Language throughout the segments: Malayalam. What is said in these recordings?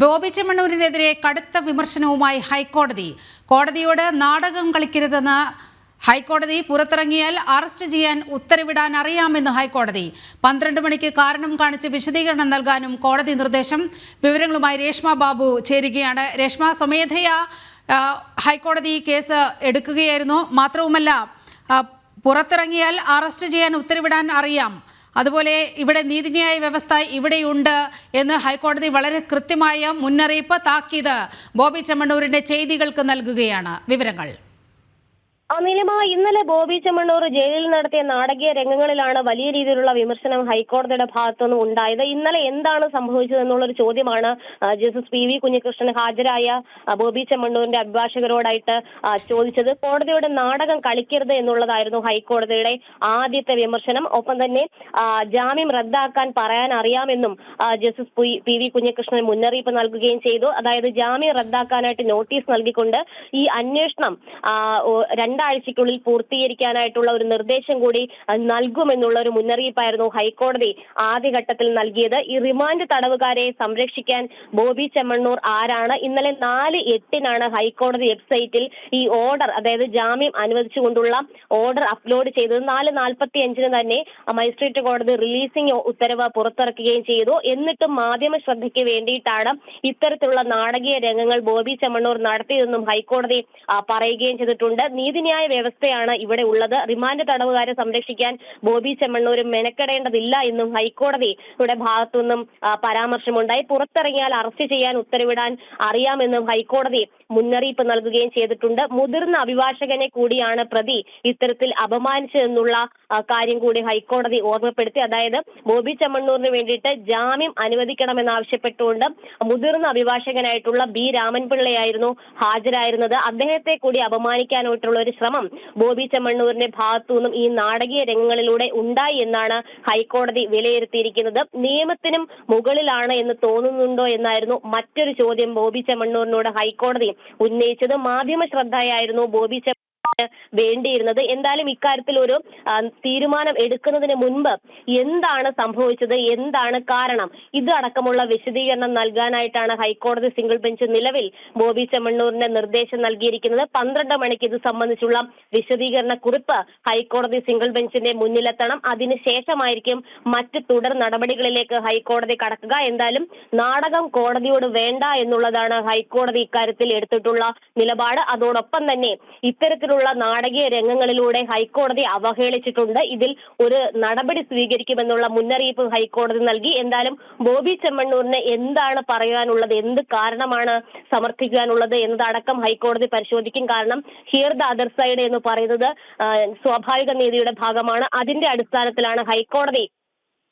ബോബി ചെമ്മണ്ണൂരിനെതിരെ കടുത്ത വിമർശനവുമായി ഹൈക്കോടതി. കോടതിയോട് നാടകം കളിക്കരുതെന്ന് ഹൈക്കോടതി പുറത്തിറങ്ങിയാൽ അറസ്റ്റ് ചെയ്യാൻ ഉത്തരവിടാൻ അറിയാമെന്ന് ഹൈക്കോടതി. പന്ത്രണ്ട് മണിക്ക് കാരണം കാണിച്ച് വിശദീകരണം നൽകാനും കോടതി നിർദ്ദേശം. വിവരങ്ങളുമായി രേഷ്മ ബാബു ചേരുകയാണ്. രേഷ്മ സ്വമേധയാ ഹൈക്കോടതി കേസ് എടുക്കുകയായിരുന്നു. മാത്രവുമല്ല പുറത്തിറങ്ങിയാൽ അറസ്റ്റ് ചെയ്യാൻ ഉത്തരവിടാൻ അറിയാം. അതുപോലെ ഇവിടെ നീതിന്യായ വ്യവസ്ഥ ഇവിടെയുണ്ട് എന്ന് ഹൈക്കോടതി വളരെ കൃത്യമായ മുന്നറിയിപ്പ് താക്കീത് ബോബി ചെമ്മണ്ണൂരിന്റെ ചെയ്തികൾക്ക് നൽകുകയാണ് വിവരങ്ങൾ. നിലമ ഇന്നലെ ബോബി ചെമ്മണ്ണൂർ ജയിലിൽ നടത്തിയ നാടകീയ രംഗങ്ങളിലാണ് വലിയ രീതിയിലുള്ള വിമർശനം ഹൈക്കോടതിയുടെ ഭാഗത്തുനിന്നും ഉണ്ടായത്. ഇന്നലെ എന്താണ് സംഭവിച്ചത് സംഭവിച്ചതെന്നുള്ളൊരു ചോദ്യമാണ് ജസ്റ്റിസ് പി വി കുഞ്ഞികൃഷ്ണൻ ഹാജരായ ബോബി ചെമ്മണ്ണൂരിന്റെ അഭിഭാഷകരോടായിട്ട് ചോദിച്ചത്. കോടതിയുടെ നാടകം കളിക്കരുത് എന്നുള്ളതായിരുന്നു ഹൈക്കോടതിയുടെ ആദ്യത്തെ വിമർശനം. ഒപ്പം തന്നെ ജാമ്യം റദ്ദാക്കാൻ പറയാൻ അറിയാമെന്നും ജസ്റ്റിസ് പി- വി കുഞ്ഞികൃഷ്ണൻ മുന്നറിയിപ്പ് നൽകുകയും ചെയ്തു. അതായത് ജാമ്യം റദ്ദാക്കാനായിട്ട് നോട്ടീസ് നൽകിക്കൊണ്ട് ഈ അന്വേഷണം രണ്ടാഴ്ചയ്ക്കുള്ളിൽ പൂർത്തീകരിക്കാനായിട്ടുള്ള ഒരു നിർദ്ദേശം കൂടി നൽകുമെന്നുള്ള ഒരു മുന്നറിയിപ്പായിരുന്നു ഹൈക്കോടതി ആദ്യഘട്ടത്തിൽ നൽകിയത്. ഈ റിമാൻഡ് തടവുകാരെ സംരക്ഷിക്കാൻ ബോബി ചെമ്മണ്ണൂർ ആരാണ്? ഇന്നലെ നാല് എട്ടിനാണ് ഹൈക്കോടതി വെബ്സൈറ്റിൽ ഈ ഓർഡർ അതായത് ജാമ്യം അനുവദിച്ചുകൊണ്ടുള്ള ഓർഡർ അപ്ലോഡ് ചെയ്തത്. നാല് നാൽപ്പത്തി അഞ്ചിന് തന്നെ മജിസ്ട്രേറ്റ് കോടതി റിലീസിംഗ് ഉത്തരവ് പുറത്തിറക്കുകയും ചെയ്തു. എന്നിട്ടും മാധ്യമ ശ്രദ്ധയ്ക്ക് വേണ്ടിയിട്ടാണ് ഇത്തരത്തിലുള്ള നാടകീയ രംഗങ്ങൾ ബോബി ചെമ്മണ്ണൂർ നടത്തിയതെന്നും ഹൈക്കോടതി പറയുകയും ചെയ്തിട്ടുണ്ട്. നീതിന്യായ വ്യവസ്ഥയാണ് ഇവിടെ ഉള്ളത്. റിമാൻഡ് തടവുകാരെ സംരക്ഷിക്കാൻ ബോബി ചെമ്മണ്ണൂരും മെനക്കെടേണ്ടതില്ല എന്നും ഹൈക്കോടതിയുടെ ഭാഗത്തുനിന്നും ആ, പരാമർശമുണ്ടായി. പുറത്തിറങ്ങിയാൽ അറസ്റ്റ് ചെയ്യാൻ ഉത്തരവിടാൻ അറിയാമെന്നും ഹൈക്കോടതി മുന്നറിയിപ്പ് നൽകുകയും ചെയ്തിട്ടുണ്ട്. മുതിർന്ന അഭിഭാഷകനെ കൂടിയാണ് പ്രതി ഇത്തരത്തിൽ അപമാനിച്ചതെന്നുള്ള കാര്യം കൂടി ഹൈക്കോടതി ഓർമ്മപ്പെടുത്തി. അതായത് ബോബി ചെമ്മണ്ണൂരിന് വേണ്ടിയിട്ട് ജാമ്യം അനുവദിക്കണമെന്നാവശ്യപ്പെട്ടുകൊണ്ട് മുതിർന്ന അഭിഭാഷകനായിട്ടുള്ള ബി രാമൻപിള്ളയായിരുന്നു ഹാജരായിരുന്നത്. അദ്ദേഹത്തെ കൂടി അപമാനിക്കാനായിട്ടുള്ള ഒരു ശ്രമം ബോബി ചമ്മണ്ണൂരിന്റെ ഭാഗത്തു നിന്നും ഈ നാടകീയ രംഗങ്ങളിലൂടെ ഉണ്ടായി എന്നാണ് ഹൈക്കോടതി വിലയിരുത്തിയിരിക്കുന്നത്. നിയമത്തിനും മുകളിലാണ് എന്ന് തോന്നുന്നുണ്ടോ എന്നായിരുന്നു മറ്റൊരു ചോദ്യം ബോബി ചെമ്മണ്ണൂരിനോട് ഹൈക്കോടതി ഉന്നയിച്ചത്. മാധ്യമ ശ്രദ്ധയായിരുന്നു ബോബി വേണ്ടിയിരുന്നത്. എന്തായാലും ഇക്കാര്യത്തിൽ ഒരു തീരുമാനം എടുക്കുന്നതിന് മുൻപ് എന്താണ് സംഭവിച്ചത്? എന്താണ് കാരണം? ഇത് അടക്കമുള്ള വിശദീകരണം നൽകാനായിട്ടാണ് ഹൈക്കോടതി സിംഗിൾ ബെഞ്ച് നിലവിൽ ബോബി ചെമ്മണ്ണൂരിന് നിർദ്ദേശം നൽകിയിരിക്കുന്നത്. പന്ത്രണ്ട് മണിക്ക് ഇത് സംബന്ധിച്ചുള്ള വിശദീകരണ കുറിപ്പ് ഹൈക്കോടതി സിംഗിൾ ബെഞ്ചിന്റെ മുന്നിലെത്തണം. അതിനുശേഷമായിരിക്കും മറ്റ് തുടർ നടപടികളിലേക്ക് ഹൈക്കോടതി കടക്കുക. എന്തായാലും നാടകം കോടതിയോട് വേണ്ട എന്നുള്ളതാണ് ഹൈക്കോടതി ഇക്കാര്യത്തിൽ എടുത്തിട്ടുള്ള നിലപാട്. അതോടൊപ്പം തന്നെ ഇത്തരത്തിലുള്ള നാടകീയ രംഗങ്ങളിലൂടെ ഹൈക്കോടതി അവഹേളിച്ചിട്ടുണ്ട്. ഇതിൽ ഒരു നടപടി സ്വീകരിക്കുമെന്നുള്ള മുന്നറിയിപ്പ് ഹൈക്കോടതി നൽകി. എന്തായാലും ബോബി ചെമ്മണ്ണൂരിന് എന്താണ് പറയാനുള്ളത്? എന്ത് കാരണമാണ് സമർപ്പിക്കാനുള്ളത് എന്നതടക്കം ഹൈക്കോടതി പരിശോധിക്കും. കാരണം ഹിയർ ദ അതർ സൈഡ് എന്ന് പറയുന്നത് സ്വാഭാവിക നീതിയുടെ ഭാഗമാണ്. അതിന്റെ അടിസ്ഥാനത്തിലാണ് ഹൈക്കോടതി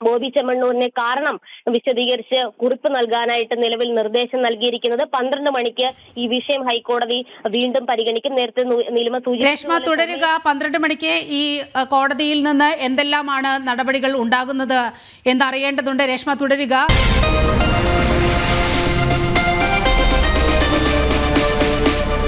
ബോബി ചെമ്മണ്ണൂരിനെ കാരണം വിശദീകരിച്ച് കുറിപ്പ് നൽകാനായിട്ട് നിലവിൽ നിർദ്ദേശം നൽകിയിരിക്കുന്നത് പന്ത്രണ്ട് മണിക്ക് ഈ വിഷയം ഹൈക്കോടതി വീണ്ടും പരിഗണിക്കും. നേരത്തെ നു- സൂചന രേഷ്മ തുടരുക. പന്ത്രണ്ട് മണിക്ക് ഈ കോടതിയിൽ നിന്ന് എന്തെല്ലാമാണ് നടപടികൾ ഉണ്ടാകുന്നത് എന്നറിയേണ്ടതുണ്ട്. രേഷ്മ തുടരുക.